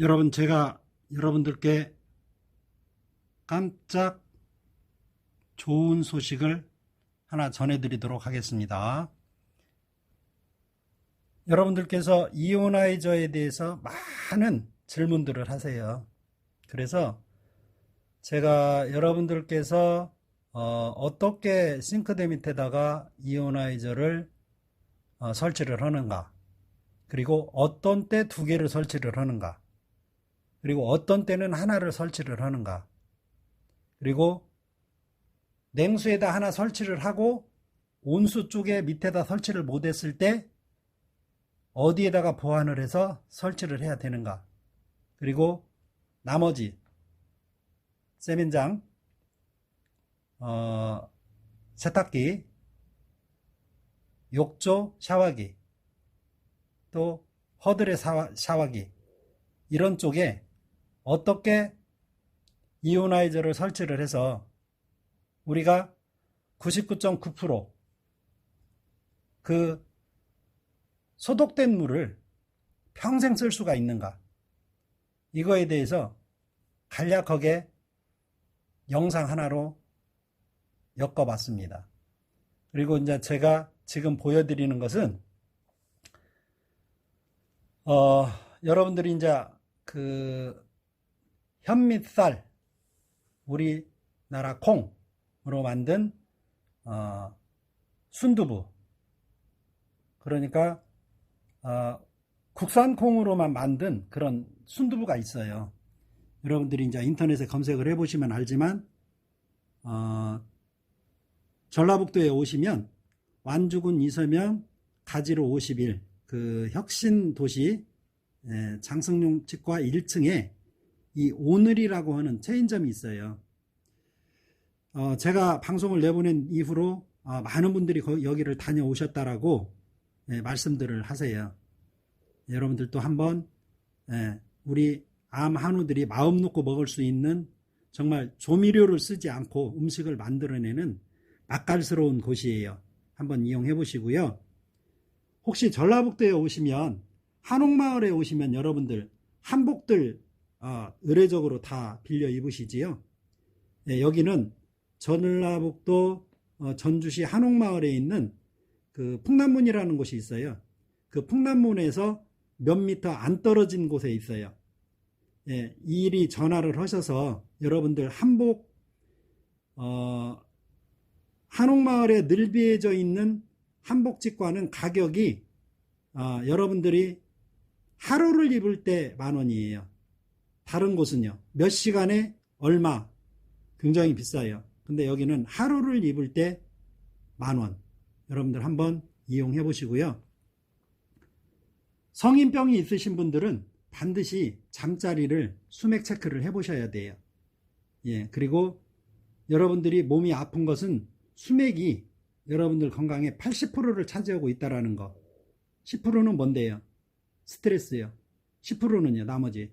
여러분 제가 여러분들께 깜짝 좋은 소식을 하나 전해드리도록 하겠습니다. 여러분들께서 이오나이저에 대해서 많은 질문들을 하세요. 그래서 제가 여러분들께서 어, 떻게 싱크대 밑에다가 이오나이저를 어, 설치를 하는가 그리고 어떤 때 두 개를 설치를 하는가 그리고 어떤 때는 하나를 설치를 하는가. 그리고 냉수에다 하나 설치를 하고 온수 쪽에 밑에다 설치를 못했을 때 어디에다가 보완을 해서 설치를 해야 되는가. 그리고 나머지 세면장 어, 세탁기 욕조 샤워기 또 허들의 샤워, 샤워기 이런 쪽에 어떻게 이오나이저를 설치를 해서 우리가 99.9%그 소독된 물을 평생 쓸 수가 있는가 이거에 대해서 간략하게 영상 하나로 엮어봤습니다. 그리고 이제 제가 지금 보여드리는 것은 어, 여러분들이 이제 그 현미쌀 우리나라 콩으로 만든 어, 순두부 그러니까 어, 국산 콩으로만 만든 그런 순두부가 있어요. 여러분들이 이제 인터넷에 검색을 해보시면 알지만 어, 전라북도에 오시면 완주군 이서면 가지로 51그 혁신 도시 예, 장성용 치과 1층에 이 오늘이라고 하는 체인점이 있어요. 어, 제가 방송을 내보낸 이후로 어, 많은 분들이 거- 여기를 다녀오셨다라고 예, 말씀들을 하세요. 여러분들도 한번 예, 우리 암 한우들이 마음 놓고 먹을 수 있는 정말 조미료를 쓰지 않고 음식을 만들어내는 맛깔스러운 곳이에요. 한번 이용해 보시고요. 혹시 전라북도에 오시면 한옥마을에 오시면 여러분들 한복들 어, 의례적으로 다 빌려 입으시지요. 예, 여기는 전라북도 어, 전주시 한옥마을에 있는 그 풍남문이라는 곳이 있어요. 그 풍남문에서 몇 미터 안 떨어진 곳에 있어요. 예, 이리 전화를 하셔서 여러분들 한복 어, 한옥마을에 늘비해져 있는 한복집과는 가격이 어, 여러분들이 하루를 입을 때 만 원이에요. 다른 곳은요. 몇 시간에 얼마 굉장히 비싸요. 근데 여기는 하루를 입을 때 만 원. 여러분들 한번 이용해 보시고요. 성인병이 있으신 분들은 반드시 잠자리를 수맥 체크를 해 보셔야 돼요. 예, 그리고 여러분들이 몸이 아픈 것은 수맥이 여러분들 건강의 80%를 차지하고 있다라는 거. 10%는 뭔데요? 스트레스요. 10%는요, 나머지.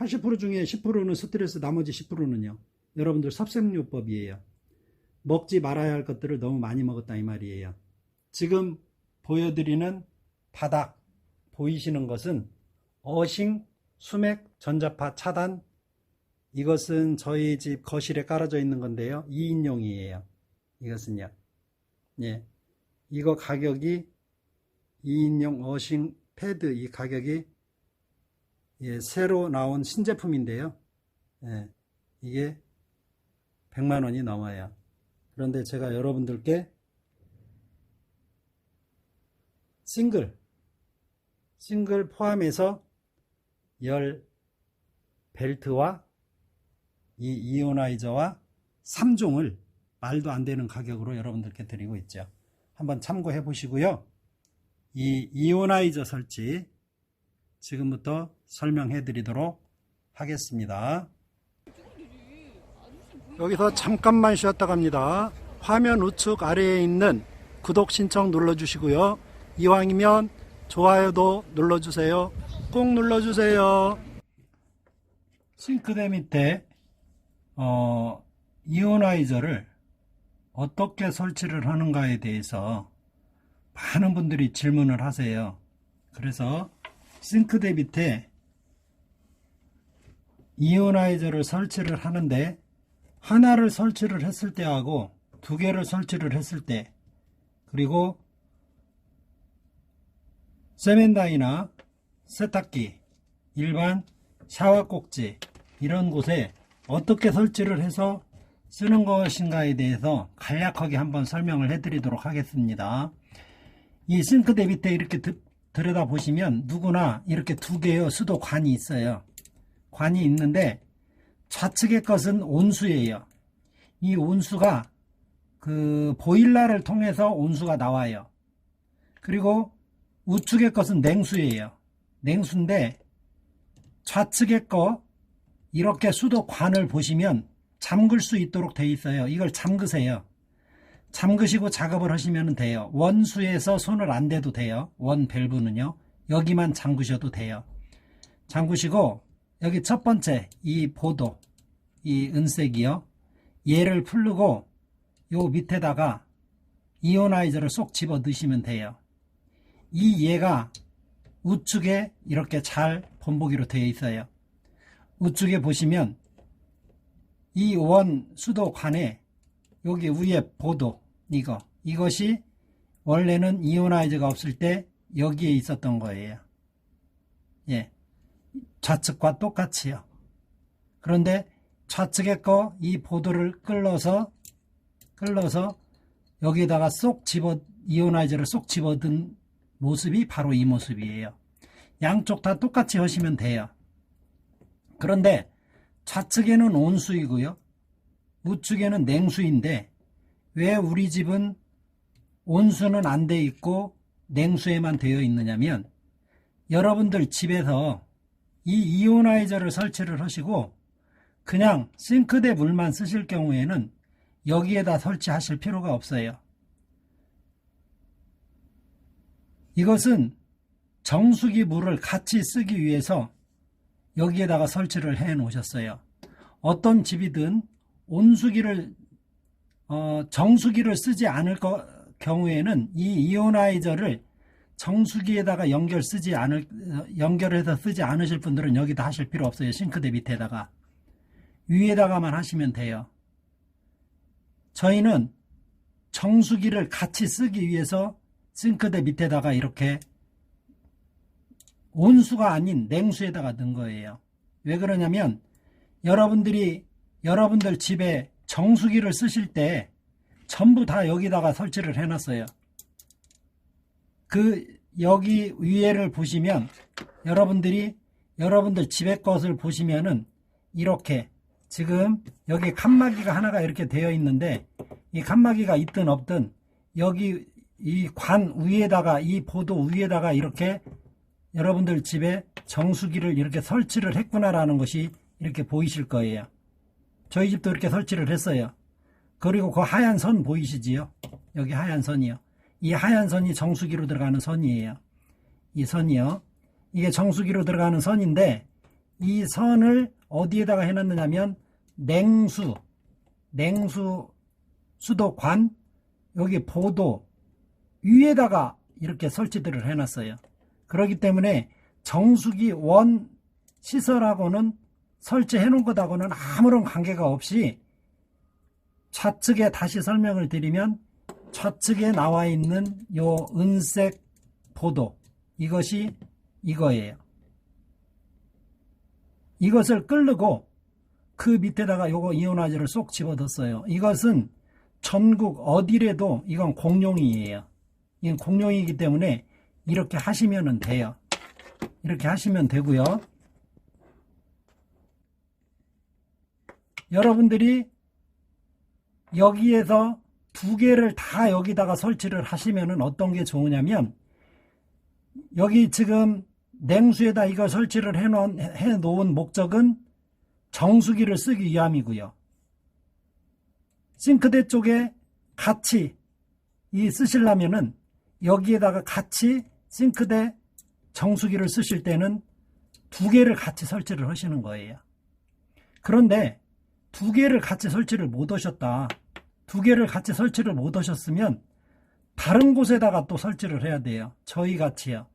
80% 중에 10%는 스트레스, 나머지 10%는요. 여러분들 섭생요법이에요. 먹지 말아야 할 것들을 너무 많이 먹었다 이 말이에요. 지금 보여드리는 바닥 보이시는 것은 어싱 수맥 전자파 차단 이것은 저희 집 거실에 깔아져 있는 건데요. 2인용이에요. 이것은요. 예. 이거 가격이 2인용 어싱 패드 이 가격이 예, 새로 나온 신제품인데요. 예, 이게 100만 원이 넘어요. 그런데 제가 여러분들께 싱글 싱글 포함해서 열 벨트와 이 이오나이저와 3종을 말도 안 되는 가격으로 여러분들께 드리고 있죠. 한번 참고해 보시고요. 이 이오나이저 설치 지금부터 설명해 드리도록 하겠습니다. 여기서 잠깐만 쉬었다 갑니다. 화면 우측 아래에 있는 구독 신청 눌러주시고요. 이왕이면 좋아요도 눌러주세요. 꼭 눌러주세요. 싱크대 밑에 어, 이오나이저를 어떻게 설치를 하는가에 대해서 많은 분들이 질문을 하세요. 그래서 싱크대 밑에 이오나이저를 설치를 하는데 하나를 설치를 했을 때하고 두 개를 설치를 했을 때 그리고 세면다이나 세탁기, 일반 샤워 꼭지 이런 곳에 어떻게 설치를 해서 쓰는 것인가에 대해서 간략하게 한번 설명을 해드리도록 하겠습니다. 이 싱크대 밑에 이렇게 드- 들여다 보시면 누구나 이렇게 두 개의 수도관이 있어요. 관이 있는데 좌측의 것은 온수예요. 이 온수가 그 보일러를 통해서 온수가 나와요. 그리고 우측의 것은 냉수예요. 냉수인데 좌측의 거 이렇게 수도관을 보시면 잠글 수 있도록 돼 있어요. 이걸 잠그세요. 잠그시고 작업을 하시면 돼요. 원수에서 손을 안 대도 돼요. 원 밸브는요. 여기만 잠그셔도 돼요. 잠그시고 여기 첫 번째 이 보도 이 은색이요. 얘를 풀르고 요 밑에다가 이오나이저를 쏙 집어 넣으시면 돼요. 이 얘가 우측에 이렇게 잘 본보기로 되어 있어요. 우측에 보시면 이 원 수도관에 여기 위에 보도 이거 이것이 원래는 이오나이저가 없을 때 여기에 있었던 거예요. 예. 좌측과 똑같이요. 그런데 좌측에 거이 보도를 끌어서 끌어서 여기에다가 쏙 집어 이오나이저를 쏙 집어든 모습이 바로 이 모습이에요. 양쪽 다 똑같이 하시면 돼요. 그런데 좌측에는 온수이고요. 우측에는 냉수인데 왜 우리 집은 온수는 안 돼 있고 냉수에만 되어 있느냐면 여러분들 집에서 이 이오나이저를 설치를 하시고 그냥 싱크대 물만 쓰실 경우에는 여기에다 설치하실 필요가 없어요. 이것은 정수기 물을 같이 쓰기 위해서 여기에다가 설치를 해 놓으셨어요. 어떤 집이든 온수기를 어, 정수기를 쓰지 않을 거, 경우에는 이 이오나이저를 정수기에다가 연결 쓰지 않을 어, 연결해서 쓰지 않으실 분들은 여기다 하실 필요 없어요. 싱크대 밑에다가 위에다가만 하시면 돼요. 저희는 정수기를 같이 쓰기 위해서 싱크대 밑에다가 이렇게 온수가 아닌 냉수에다가 넣은 거예요. 왜 그러냐면 여러분들이 여러분들 집에 정수기를 쓰실 때 전부 다 여기다가 설치를 해놨어요. 그 여기 위에를 보시면 여러분들이 여러분들 집의 것을 보시면은 이렇게 지금 여기 칸막이가 하나가 이렇게 되어 있는데 이 칸막이가 있든 없든 여기 이 관 위에다가 이 보도 위에다가 이렇게 여러분들 집에 정수기를 이렇게 설치를 했구나라는 것이 이렇게 보이실 거예요. 저희 집도 이렇게 설치를 했어요. 그리고 그 하얀 선 보이시지요? 여기 하얀 선이요. 이 하얀 선이 정수기로 들어가는 선이에요. 이 선이요. 이게 정수기로 들어가는 선인데 이 선을 어디에다가 해놨느냐면 냉수, 냉수 수도관, 여기 보도 위에다가 이렇게 설치들을 해놨어요. 그렇기 때문에 정수기 원 시설하고는 설치해 놓은 것하고는 아무런 관계가 없이 좌측에 다시 설명을 드리면 좌측에 나와 있는 요 은색 보도 이것이 이거예요. 이것을 끌고 그 밑에다가 요거 이온화제를 쏙 집어넣었어요. 이것은 전국 어디래도 이건 공룡이에요. 이건 공룡이기 때문에 이렇게 하시면 돼요. 이렇게 하시면 되고요. 여러분들이 여기에서 두 개를 다 여기다가 설치를 하시면은 어떤 게 좋으냐면 여기 지금 냉수에다 이거 설치를 해 놓은, 해 놓은 목적은 정수기를 쓰기 위함이고요. 싱크대 쪽에 같이 이 쓰시려면은 여기에다가 같이 싱크대 정수기를 쓰실 때는 두 개를 같이 설치를 하시는 거예요. 그런데 두 개를 같이 설치를 못 하셨다. 두 개를 같이 설치를 못 하셨으면 다른 곳에다가 또 설치를 해야 돼요. 저희 같이요.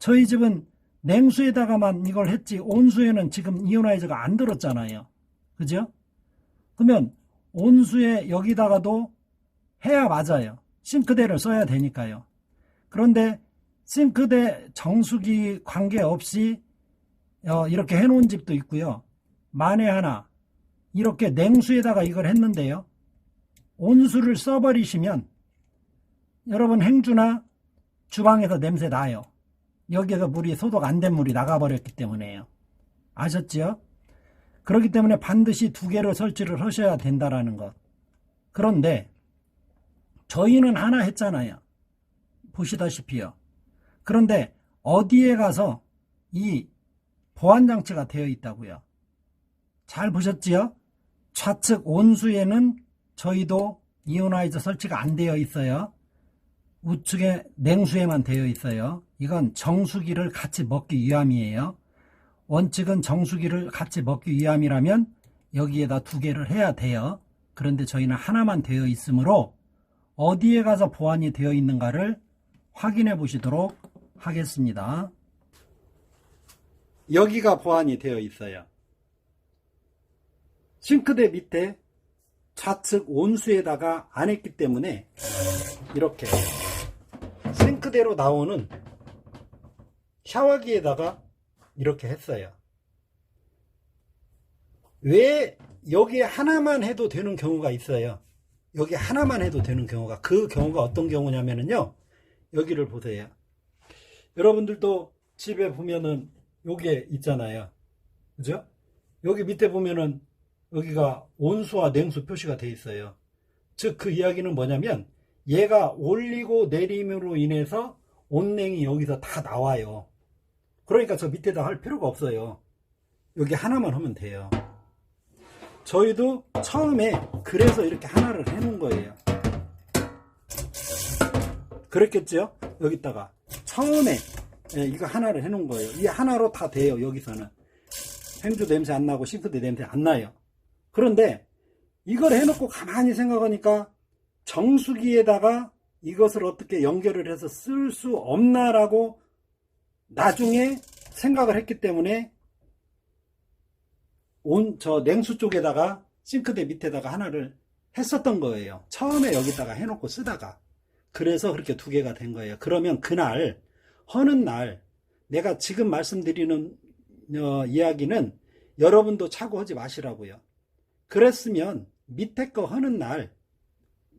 저희 집은 냉수에다가만 이걸 했지 온수에는 지금 이오나이저가 안 들었잖아요. 그죠? 그러면 온수에 여기다가도 해야 맞아요. 싱크대를 써야 되니까요. 그런데 싱크대 정수기 관계없이 어, 이렇게 해놓은 집도 있고요. 만에 하나 이렇게 냉수에다가 이걸 했는데요. 온수를 써버리시면 여러분 행주나 주방에서 냄새 나요. 여기에서 물이 소독 안 된 물이 나가버렸기 때문에요. 아셨지요? 그렇기 때문에 반드시 두 개로 설치를 하셔야 된다라는 것. 그런데 저희는 하나 했잖아요. 보시다시피요. 그런데 어디에 가서 이 보안 장치가 되어 있다고요. 잘 보셨지요? 좌측 온수에는 저희도 이오나이저 설치가 안 되어 있어요. 우측에 냉수에만 되어 있어요. 이건 정수기를 같이 먹기 위함이에요. 원칙은 정수기를 같이 먹기 위함이라면 여기에다 두 개를 해야 돼요. 그런데 저희는 하나만 되어 있으므로 어디에 가서 보완이 되어 있는가를 확인해 보시도록 하겠습니다. 여기가 보완이 되어 있어요. 싱크대 밑에 좌측 온수에다가 안 했기 때문에 이렇게 싱크대로 나오는 샤워기에다가 이렇게 했어요. 왜 여기에 하나만 해도 되는 경우가 있어요. 여기 하나만 해도 되는 경우가 그 경우가 어떤 경우냐면요. 여기를 보세요. 여러분들도 집에 보면은 요게 있잖아요. 그죠? 여기 밑에 보면은 여기가 온수와 냉수 표시가 돼 있어요. 즉 그 이야기는 뭐냐면 얘가 올리고 내림으로 인해서 온냉이 여기서 다 나와요. 그러니까 저 밑에다 할 필요가 없어요. 여기 하나만 하면 돼요. 저희도 처음에 그래서 이렇게 하나를 해놓은 거예요. 그랬겠죠? 여기다가 처음에 예, 이거 하나를 해놓은 거예요. 이 하나로 다 돼요. 여기서는 행주 냄새 안 나고 싱크대 냄새 안 나요. 그런데 이걸 해놓고 가만히 생각하니까 정수기에다가 이것을 어떻게 연결을 해서 쓸 수 없나라고 나중에 생각을 했기 때문에 온 저 냉수 쪽에다가 싱크대 밑에다가 하나를 했었던 거예요. 처음에 여기다가 해놓고 쓰다가 그래서 그렇게 두 개가 된 거예요. 그러면 그날 허는 날 내가 지금 말씀드리는 어, 이야기는 여러분도 차고하지 마시라고요. 그랬으면 밑에 거 하는 날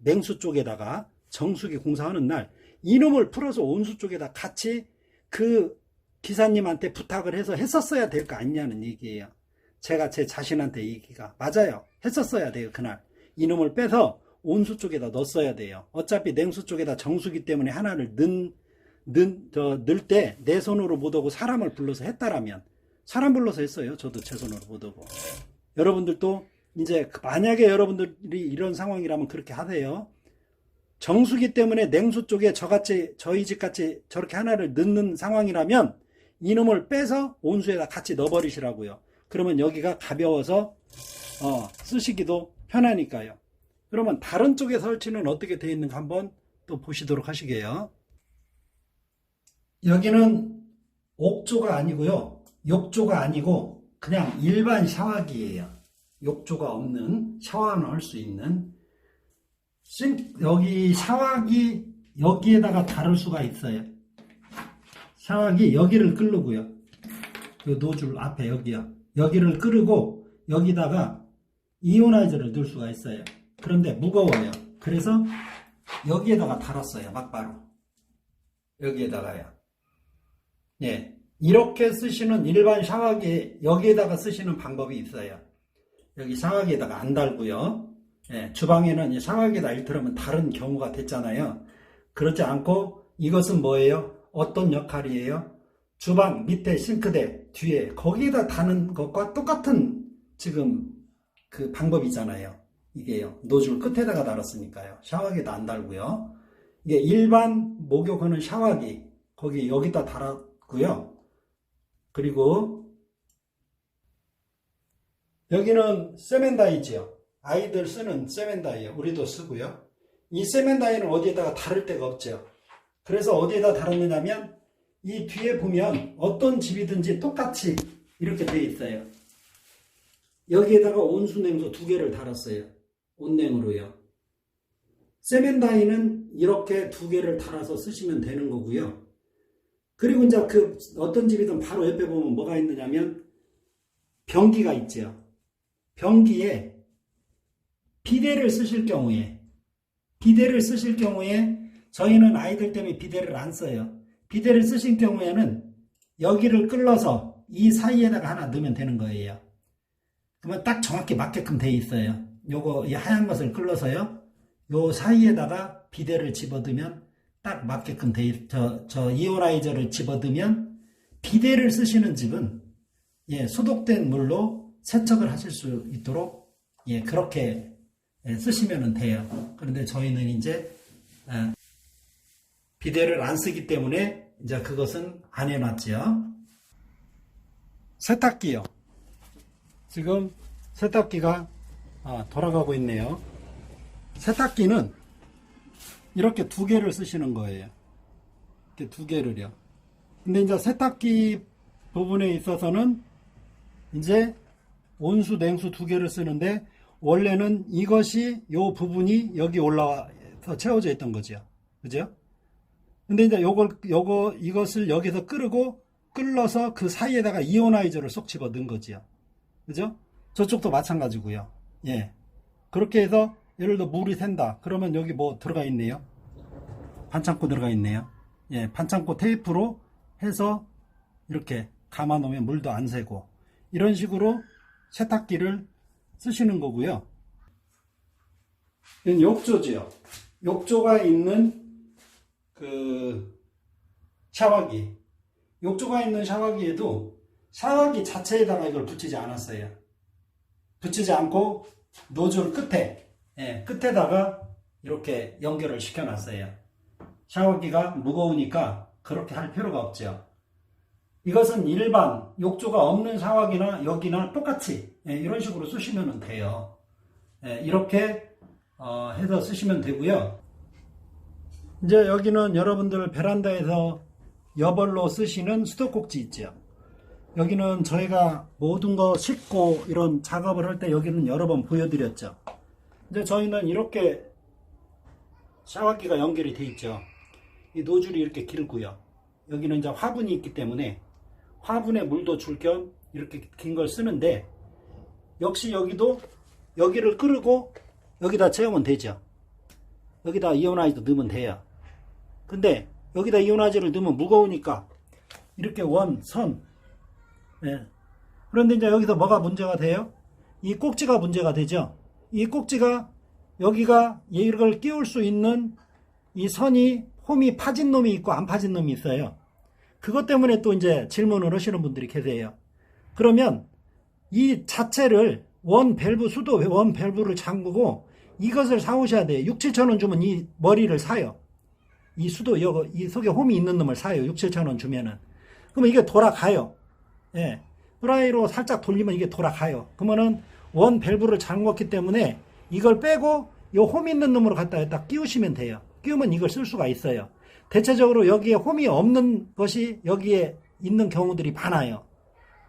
냉수 쪽에다가 정수기 공사하는 날 이놈을 풀어서 온수 쪽에다 같이 그 기사님한테 부탁을 해서 했었어야 될 거 아니냐는 얘기예요. 제가 제 자신한테 얘기가 맞아요. 했었어야 돼요 그날 이놈을 빼서 온수 쪽에다 넣었어야 돼요. 어차피 냉수 쪽에다 정수기 때문에 하나를 넣, 넣, 저, 넣을 때내 손으로 못 오고 사람을 불러서 했다라면 사람 불러서 했어요. 저도 제 손으로 못 오고 여러분들도 이제 그 만약에 여러분들이 이런 상황이라면 그렇게 하세요. 정수기 때문에 냉수 쪽에 저같이 저희 집 같이 저렇게 하나를 넣는 상황이라면 이놈을 빼서 온수에다 같이 넣어버리시라고요. 그러면 여기가 가벼워서 어, 쓰시기도 편하니까요. 그러면 다른 쪽의 설치는 어떻게 되어 있는가 한번 또 보시도록 하시게요. 여기는 옥조가 아니고요. 욕조가 아니고 그냥 일반 샤워기예요. 욕조가 없는 샤워는 할수 있는 싱 여기 샤워기 여기에다가 다룰 수가 있어요. 샤워기 여기를 끄르고요. 그 노즐 앞에 여기요. 여기를 끄르고 여기다가 이오나이저를 넣을 수가 있어요. 그런데 무거워요. 그래서 여기에다가 달았어요. 막바로. 여기에다가요. 예. 이렇게 쓰시는 일반 샤워기 여기에다가 쓰시는 방법이 있어요. 여기 샤워기에다가 안 달고요. 예, 주방에는 이 샤워기에다 일터면 다른 경우가 됐잖아요. 그렇지 않고 이것은 뭐예요? 어떤 역할이에요? 주방 밑에 싱크대 뒤에 거기에다 다는 것과 똑같은 지금 그 방법이잖아요. 이게요. 노즐 끝에다가 달았으니까요. 샤워기에다 안 달고요. 이게 일반 목욕하는 샤워기 거기 여기다 달았고요. 그리고 여기는 세멘다이지요. 아이들 쓰는 세멘다이요. 우리도 쓰고요. 이 세멘다이는 어디에다가 다를 데가 없죠. 그래서 어디에다 달았느냐면 이 뒤에 보면 어떤 집이든지 똑같이 이렇게 돼 있어요. 여기에다가 온수 냉수 두 개를 달았어요. 온냉으로요. 세멘다이는 이렇게 두 개를 달아서 쓰시면 되는 거고요. 그리고 이제 그 어떤 집이든 바로 옆에 보면 뭐가 있느냐면 변기가 있죠. 변기에 비데를 쓰실 경우에 비데를 쓰실 경우에 저희는 아이들 때문에 비데를 안 써요. 비데를 쓰실 경우에는 여기를 끌어서 이 사이에다가 하나 넣으면 되는 거예요. 그러면 딱 정확히 맞게끔 돼 있어요. 요거 이 하얀 것을 끌어서요. 요 사이에다가 비데를 집어넣으면 딱 맞게끔 돼 있, 저, 저 이오라이저를 집어넣으면 비데를 쓰시는 집은 예, 소독된 물로 세척을 하실 수 있도록 예, 그렇게 예, 쓰시면 돼요. 그런데 저희는 이제 예, 비데를 안 쓰기 때문에 이제 그것은 안 해놨죠. 세탁기요. 지금 세탁기가 아, 돌아가고 있네요. 세탁기는 이렇게 두 개를 쓰시는 거예요. 이렇게 두 개를요. 근데 이제 세탁기 부분에 있어서는 이제 온수, 냉수 두 개를 쓰는데 원래는 이것이 요 부분이 여기 올라와서 채워져 있던 거죠. 그죠? 근데 이제 요걸, 요거, 이것을 여기서 끓고 끌러서 그 사이에다가 이오나이저를 쏙 집어 넣은 거지요. 그죠? 저쪽도 마찬가지고요. 예. 그렇게 해서 예를 들어 물이 샌다. 그러면 여기 뭐 들어가 있네요. 반창고 들어가 있네요. 예, 반창고 테이프로 해서 이렇게 감아 놓으면 물도 안 새고 이런 식으로 세탁기를 쓰시는 거고요. 욕조지요. 욕조가 있는 그 샤워기. 욕조가 있는 샤워기에도 샤워기 자체에다가 이걸 붙이지 않았어요. 붙이지 않고 노즐 끝에, 예, 끝에다가 이렇게 연결을 시켜놨어요. 샤워기가 무거우니까 그렇게 할 필요가 없죠. 이것은 일반 욕조가 없는 샤워기나 여기나 똑같이 예, 이런 식으로 쓰시면 돼요. 예, 이렇게 어, 해서 쓰시면 되고요. 이제 여기는 여러분들 베란다에서 여벌로 쓰시는 수도꼭지 있죠. 여기는 저희가 모든 거 씻고 이런 작업을 할 때 여기는 여러 번 보여드렸죠. 이제 저희는 이렇게 샤워기가 연결이 돼 있죠. 이 노즐이 이렇게 길고요. 여기는 이제 화분이 있기 때문에 화분에 물도 줄 겸 이렇게 긴 걸 쓰는데 역시 여기도 여기를 끄르고 여기다 채우면 되죠. 여기다 이온아이도 넣으면 돼요. 근데 여기다 이온아이즈를 넣으면 무거우니까 이렇게 원, 선. 예. 그런데 이제 여기서 뭐가 문제가 돼요? 이 꼭지가 문제가 되죠. 이 꼭지가 여기가 이걸 끼울 수 있는 이 선이 홈이 파진 놈이 있고 안 파진 놈이 있어요. 그것 때문에 또 이제 질문을 하시는 분들이 계세요. 그러면 이 자체를 원 밸브 수도 원 밸브를 잠그고 이것을 사오셔야 돼요. 6, 7천 원 주면 이 머리를 사요. 이 수도 여거 이 속에 홈이 있는 놈을 사요. 6, 7천 원 주면은. 그러면 이게 돌아가요. 예. 프라이로 살짝 돌리면 이게 돌아가요. 그러면은 원 밸브를 잠궜기 때문에 이걸 빼고 이 홈 있는 놈으로 갖다 딱 끼우시면 돼요. 끼우면 이걸 쓸 수가 있어요. 대체적으로 여기에 홈이 없는 것이 여기에 있는 경우들이 많아요.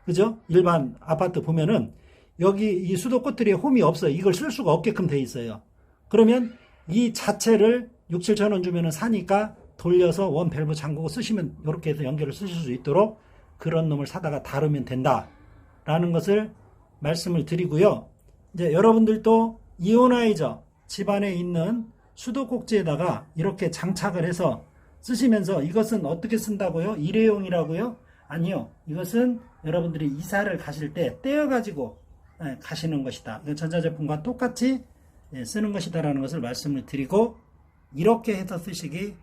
그죠? 일반 아파트 보면은 여기 이 수도 끝들이 홈이 없어요. 이걸 쓸 수가 없게끔 돼 있어요. 그러면 이 자체를 6, 7천 원 주면은 사니까 돌려서 원 밸브 잠그고 쓰시면 이렇게 해서 연결을 쓰실 수 있도록 그런 놈을 사다가 다루면 된다라는 것을 말씀을 드리고요. 이제 여러분들도 이오나이저 집안에 있는 수도꼭지에다가 이렇게 장착을 해서 쓰시면서 이것은 어떻게 쓴다고요? 일회용이라고요? 아니요. 이것은 여러분들이 이사를 가실 때 떼어가지고 예, 가시는 것이다. 이건 전자제품과 똑같이 예, 쓰는 것이다라는 것을 말씀을 드리고 이렇게 해서 쓰시기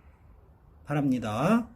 바랍니다.